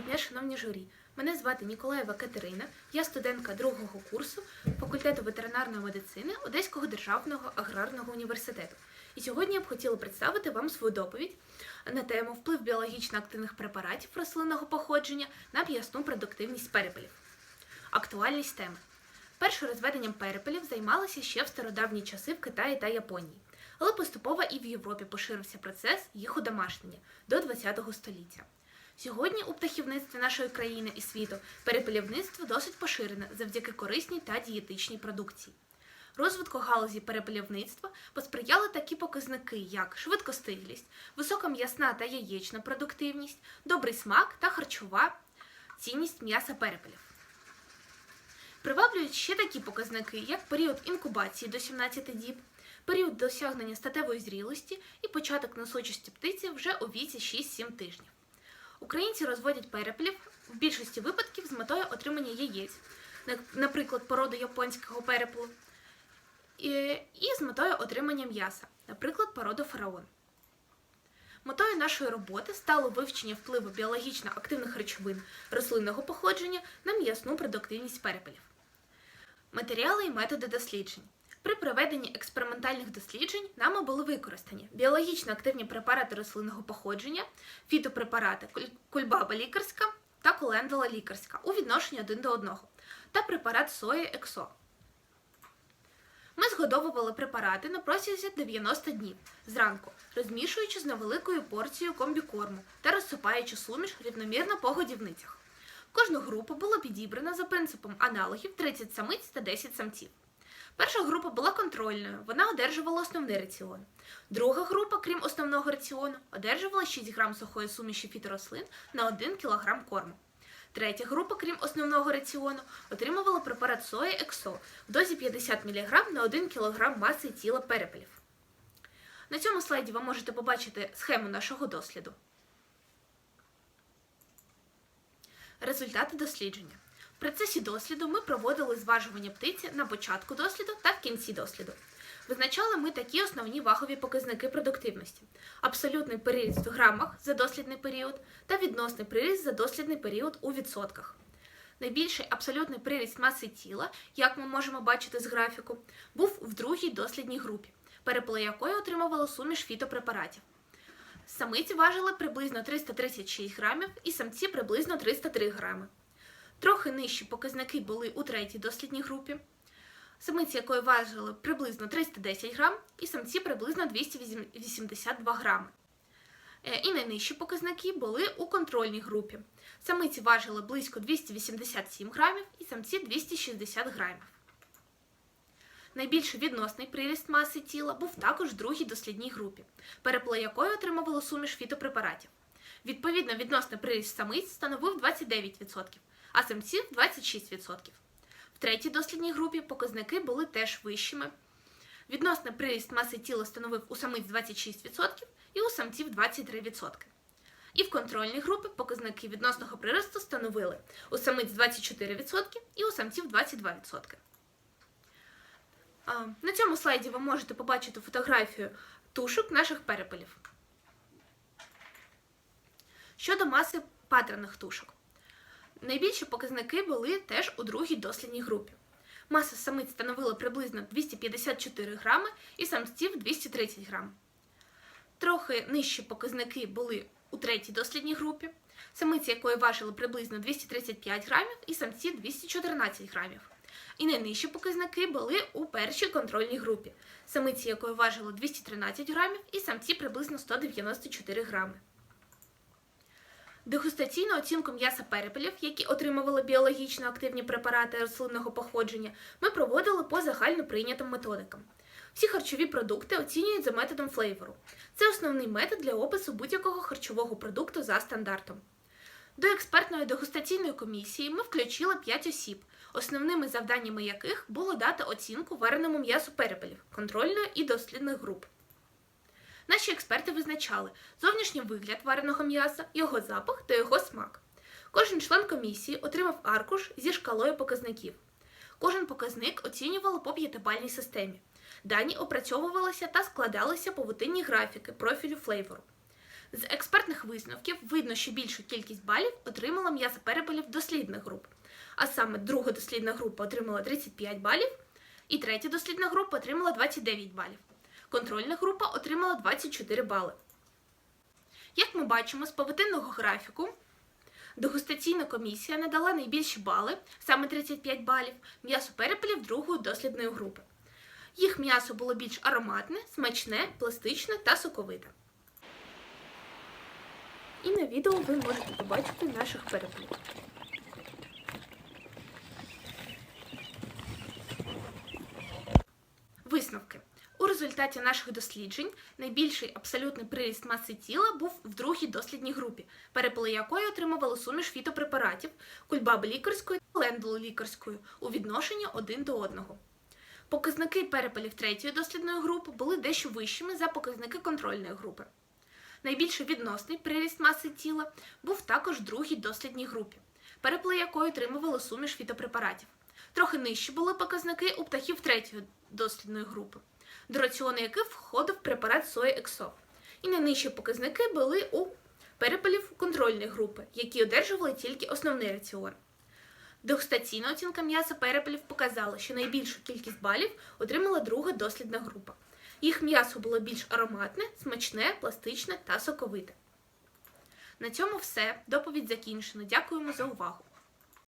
дня, шановні журі. Мене звати Ніколаєва Катерина, я студентка другого курсу факультету ветеринарної медицини Одеського державного аграрного університету. І сьогодні я б хотіла представити вам свою доповідь на тему вплив біологічно активних препаратів рослинного походження на м'ясну продуктивність перепелів. Актуальність теми. Першим розведенням перепелів займалися ще в стародавні часи в Китаї та Японії, але поступово і в Європі поширився процес їх удомашнення до ХХ століття. Сьогодні у птахівництві нашої країни і світу перепелівництво досить поширене завдяки корисній та дієтичній продукції. Розвитку галузі перепелівництва посприяли такі показники, як швидкостиглість, висока м'ясна та яєчна продуктивність, добрий смак та харчова цінність м'яса перепелів. Приваблюють ще такі показники, як період інкубації до 17 діб, період досягнення статевої зрілості і початок носочості птиці вже у віці 6-7 тижнів. Українці розводять перепелів в більшості випадків з метою отримання яєць, наприклад, породу японського перепелу, і, з метою отримання м'яса, наприклад, породу фараон. Метою нашої роботи стало вивчення впливу біологічно активних речовин рослинного походження на м'ясну продуктивність перепелів. Матеріали і методи досліджень. При проведенні експериментальних досліджень нами були використані біологічно активні препарати рослинного походження, фітопрепарати кульбаба лікарська та колендула лікарська у відношенні один до одного, та препарат сої ексо. Ми згодовували препарати на протязі 90 днів зранку, розмішуючи з невеликою порцією комбікорму та розсипаючи суміш рівномірно по годівницях. Кожну групу було підібрано за принципом аналогів 30 самиць та 10 самців. Перша група була контрольною, вона одержувала основний раціон. Друга група, крім основного раціону, одержувала 6 грам сухої суміші фіторослин на 1 кг корму. Третя група, крім основного раціону, отримувала препарат сої ексо в дозі 50 мг на 1 кг маси тіла перепелів. На цьому слайді ви можете побачити схему нашого досліду. Результати дослідження. Процесі досліду ми проводили зважування птиці на початку досліду та в кінці досліду. Визначали ми такі основні вагові показники продуктивності: абсолютний приріст в грамах за дослідний період та відносний приріст за дослідний період у відсотках. Найбільший абсолютний приріст маси тіла, як ми можемо бачити з графіку, був в другій дослідній групі, перепили якої отримували суміш фітопрепаратів. Самиці важили приблизно 336 грамів і самці приблизно 303 грами. Трохи нижчі показники були у третій дослідній групі, самиці якої важили приблизно 310 грам і самці приблизно 282 грами. Е, І найнижчі показники були у контрольній групі. Самиці важили близько 287 грамів і самці 260 грамів. Найбільший відносний приріст маси тіла був також в другій дослідній групі, перепле якої отримувало суміш фітопрепаратів. Відповідно, відносний приріст самиць становив 29%, а самців 26%. В третій дослідній групі показники були теж вищими. Відносний приріст маси тіла становив у самиць 26% і у самців 23%. І в контрольній групі показники відносного приросту становили у самиць 24% і у самців 22%. На цьому слайді ви можете побачити фотографію тушок наших перепелів. Щодо маси паттерних тушок. Найбільші показники були теж у другій дослідній групі. Маса самиць становила приблизно 254 грами і самців 230 грам. Трохи нижчі показники були у третій дослідній групі, самиці якої важили приблизно 235 грамів і самці 214 грамів. І найнижчі показники були у першій контрольній групі, самиці якої важили 213 грамів і самці приблизно 194 грами. Дегустаційну оцінку м'яса перепелів, які отримували біологічно активні препарати рослинного походження, ми проводили по загально прийнятим методикам. Всі харчові продукти оцінюють за методом флейвору. Це основний метод для опису будь-якого харчового продукту за стандартом. До експертної дегустаційної комісії ми включили 5 осіб, основними завданнями яких було дати оцінку вареному м'ясу перепелів, контрольної і дослідних груп. Наші експерти визначали зовнішній вигляд вареного м'яса, його запах та його смак. Кожен член комісії отримав аркуш зі шкалою показників. Кожен показник оцінювали по п'ятибальній системі. Дані опрацьовувалися та складалися павутинні графіки профілю флейвору. З експертних висновків видно, що більшу кількість балів отримала м'ясо перепелів дослідних груп. А саме друга дослідна група отримала 35 балів, і третя дослідна група отримала 29 балів. Контрольна група отримала 24 бали. Як ми бачимо з павутинного графіку, дегустаційна комісія надала найбільші бали, саме 35 балів, м'ясо перепелів другої дослідної групи. Їх м'ясо було більш ароматне, смачне, пластичне та соковите. І на відео ви можете побачити наших перепелів. Висновки. У результаті наших досліджень найбільший абсолютний приріст маси тіла був в другій дослідній групі, перепели якої отримували суміш фітопрепаратів, кульбаби лікарської та лендул лікарської у відношенні один до одного. Показники перепелів третьої дослідної групи були дещо вищими за показники контрольної групи. Найбільший відносний приріст маси тіла був також в другій дослідній групі, перепли якої отримували суміш фітопрепаратів. Трохи нижчі були показники у птахів третьої дослідної групи, до раціону яких входив препарат Сої Ексо. І найнижчі показники були у перепелів контрольної групи, які одержували тільки основний раціон. Дегустаційна оцінка м'яса перепелів показала, що найбільшу кількість балів отримала друга дослідна група. Їх м'ясо було більш ароматне, смачне, пластичне та соковите. На цьому все. Доповідь закінчено. Дякуємо за увагу.